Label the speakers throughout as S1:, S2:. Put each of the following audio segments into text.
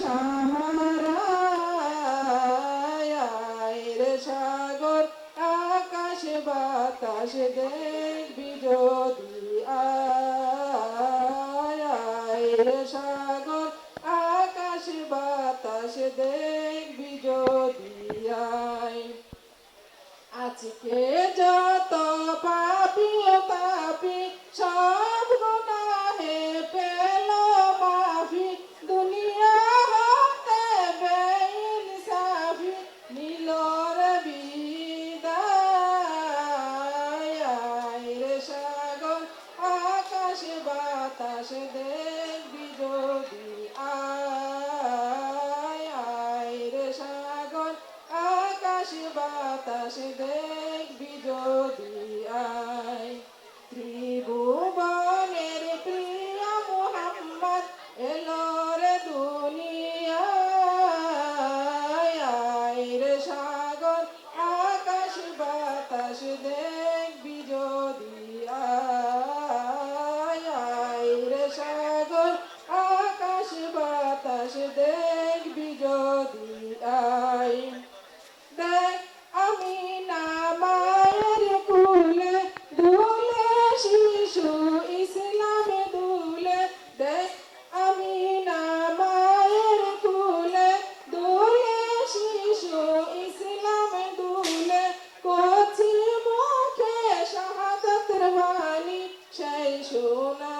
S1: সাহারায় সাগর, আকাশ বাতাস দেখবি যদি আয়। সাগর, আকাশ বাতাস দেখবি যদি আয়। আজকে যত পাপি আকাশ বাতাস দেখবি যদি বাতাস দেখবি যদি আয় দেখ আমি না মায়ের কুলে, দুলে শিশু ইসলামে দুলে, দেখ আমি না মায়ের কুলে, দুলে শিশু ইসলামে দুলে, কচি মুখে শাহাদাতের বাণী, সেই শোনায়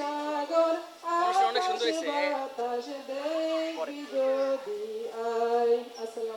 S1: সাগর
S2: অনেক সুন্দর হয়েছে।